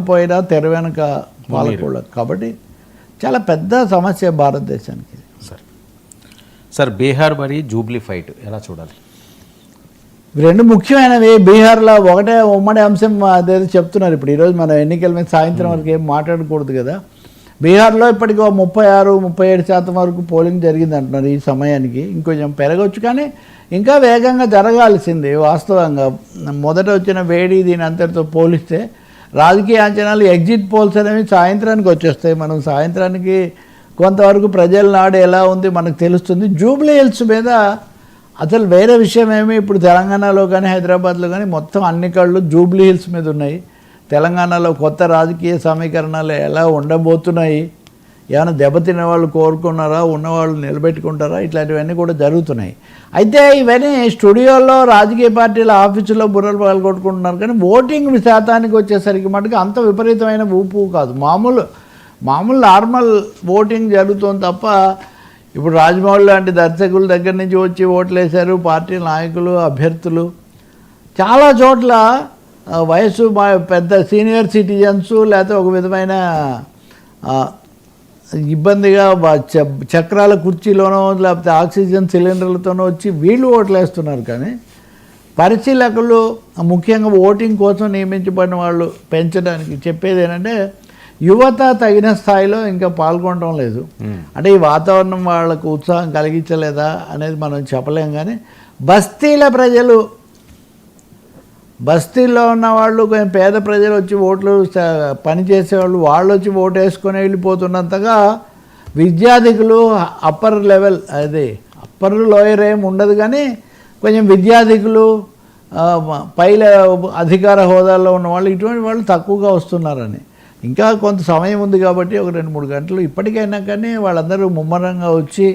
పోయినా తెర వెనక పాలకూడదు. కాబట్టి చాలా పెద్ద సమస్య భారతదేశానికి. సార్. సార్ బీహార్ మరి జూబ్లీ ఫైట్ ఎలా చూడాలి? రెండు ముఖ్యమైనవి. బీహార్లో ఒకటే ఉమ్మడి అంశం అదేదో చెప్తున్నారు. ఇప్పుడు ఈరోజు మనం ఎన్నికల మీద సాయంత్రం వరకు ఏం మాట్లాడకూడదు కదా. బీహార్లో ఇప్పటికి ముప్పై ఆరు ముప్పై ఏడు శాతం వరకు పోలింగ్ జరిగింది అంటున్నారు ఈ సమయానికి. ఇంకొంచెం పెరగవచ్చు కానీ ఇంకా వేగంగా జరగాల్సింది వాస్తవంగా. మొదట వచ్చిన వేడి దీని అంతటితో పోలిస్తే రాజకీయ అంచనాలు ఎగ్జిట్ పోల్స్ అనేవి సాయంత్రానికి వచ్చేస్తాయి. మనం సాయంత్రానికి కొంతవరకు ప్రజల నాడు ఎలా ఉంది మనకు తెలుస్తుంది. జూబ్లీ హిల్స్ మీద అసలు వేరే విషయం ఏమి ఇప్పుడు తెలంగాణలో కానీ హైదరాబాద్లో కానీ మొత్తం అన్ని కళ్ళు జూబ్లీ హిల్స్ మీద ఉన్నాయి. తెలంగాణలో కొత్త రాజకీయ సమీకరణాలు ఎలా ఉండబోతున్నాయి? ఏమైనా దెబ్బతిన్న వాళ్ళు కోరుకున్నారా? ఉన్నవాళ్ళు నిలబెట్టుకుంటారా? ఇట్లాంటివన్నీ కూడా జరుగుతున్నాయి. అయితే ఇవన్నీ స్టూడియోలో రాజకీయ పార్టీల ఆఫీసులో బుర్రలు పాల్గొట్టుకుంటున్నారు కానీ ఓటింగ్ శాతానికి వచ్చేసరికి మటుకు అంత విపరీతమైన ఊపు కాదు. మామూలు మామూలు నార్మల్ ఓటింగ్ జరుగుతుంది తప్ప ఇప్పుడు రాజమౌళి లాంటి దర్శకుల దగ్గర నుంచి వచ్చి ఓట్లు వేశారు పార్టీ నాయకులు అభ్యర్థులు. చాలా చోట్ల వయసు మా పెద్ద సీనియర్ సిటిజన్స్ లేకపోతే ఒక విధమైన ఇబ్బందిగా చక్రాల కుర్చీలోనో లేకపోతే ఆక్సిజన్ సిలిండర్లతోనో వచ్చి వీళ్ళు ఓట్లు వేస్తున్నారు కానీ పరిశీలకులు ముఖ్యంగా ఓటింగ్ కోసం నియమించబడిన వాళ్ళు పెంచడానికి చెప్పేది ఏంటంటే యువత తగిన స్థాయిలో ఇంకా పాల్గొనడం లేదు. అంటే ఈ వాతావరణం వాళ్ళకు ఉత్సాహం కలిగించలేదా అనేది మనం చెప్పలేం కానీ బస్తీల ప్రజలు బస్తీల్లో ఉన్న వాళ్ళు కొంచెం పేద ప్రజలు వచ్చి ఓట్లు పనిచేసేవాళ్ళు పని వాళ్ళు వచ్చి ఓటు వేసుకొని వెళ్ళిపోతున్నంతగా విద్యాధికులు అప్పర్ లెవెల్ అది అప్పర్ లోయర్ ఏం ఉండదు కానీ కొంచెం విద్యాధికులు పైల పై అధికార హోదాలో ఉన్న వాళ్ళు ఇటువంటి వాళ్ళు తక్కువగా వస్తున్నారని. ఇంకా కొంత సమయం ఉంది కాబట్టి ఒక రెండు మూడు గంటలు ఇప్పటికైనా కానీ వాళ్ళందరూ ముమ్మరంగా వచ్చి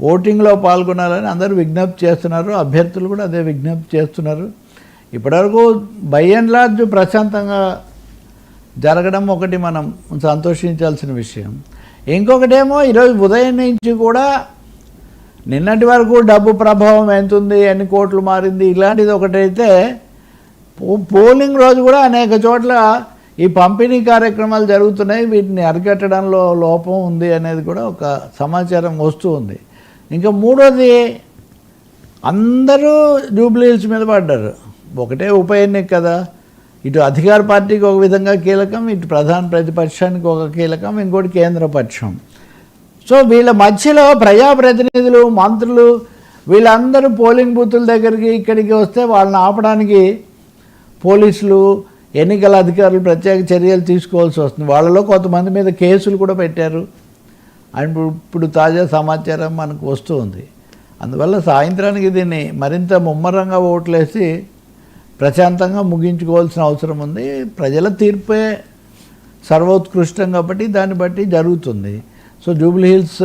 ఓటింగ్లో పాల్గొనాలని అందరూ విజ్ఞప్తి చేస్తున్నారు. అభ్యర్థులు కూడా అదే విజ్ఞప్తి చేస్తున్నారు. ఇప్పటివరకు బై అండ్ లార్జ్ ప్రశాంతంగా జరగడం ఒకటి మనం సంతోషించాల్సిన విషయం. ఇంకొకటేమో ఈరోజు ఉదయం నుంచి కూడా నిన్నటి వరకు డబ్బు ప్రభావం ఎంత ఉంది ఎన్ని కోట్లు మారింది ఇలాంటిది ఒకటైతే పో- పోలింగ్ రోజు కూడా అనేక చోట్ల ఈ పంపిణీ కార్యక్రమాలు జరుగుతున్నాయి. వీటిని అరికట్టడంలో లోపం ఉంది అనేది కూడా ఒక సమాచారం వస్తూ ఉంది. ఇంకా మూడోది అందరూ జూబ్లీహిల్స్ మీద పడ్డారు. ఒకటే ఉప ఎన్నిక కదా. ఇటు అధికార పార్టీకి ఒక విధంగా కీలకం ఇటు ప్రధాన ప్రతిపక్షానికి ఒక కీలకం ఇంకోటి కేంద్ర పక్షం. సో వీళ్ళ మధ్యలో ప్రజాప్రతినిధులు మంత్రులు వీళ్ళందరూ పోలింగ్ బూతుల దగ్గరికి ఇక్కడికి వస్తే వాళ్ళని ఆపడానికి పోలీసులు ఎన్నికల అధికారులు ప్రత్యేక చర్యలు తీసుకోవాల్సి వస్తుంది. వాళ్ళలో కొంతమంది మీద కేసులు కూడా పెట్టారు. అండ్ ఇప్పుడు- ఇప్పుడు తాజా సమాచారం మనకు వస్తూ ఉంది. అందువల్ల సాయంత్రానికి దీన్ని మరింత ముమ్మరంగా ఓట్లేసి ప్రశాంతంగా ముగించుకోవాల్సిన అవసరం ఉంది. ప్రజల తీర్పే సర్వోత్కృష్టం కాబట్టి దాన్ని బట్టి జరుగుతుంది. సో జూబ్లీ హిల్స్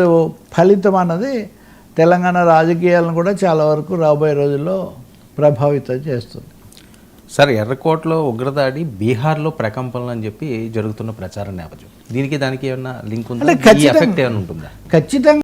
ఫలితం అన్నది తెలంగాణ రాజకీయాలను కూడా చాలా వరకు రాబోయే రోజుల్లో ప్రభావితం చేస్తుంది. సార్ ఎర్రకోటలో ఉగ్రదాడి బీహార్లో ప్రకంపనలు అని చెప్పి జరుగుతున్న ప్రచార నేపథ్యం. దీనికి దానికి ఏమన్నా లింక్ ఉందా? ఎఫెక్ట్ ఏమైనా ఉంటుందా? ఖచ్చితంగా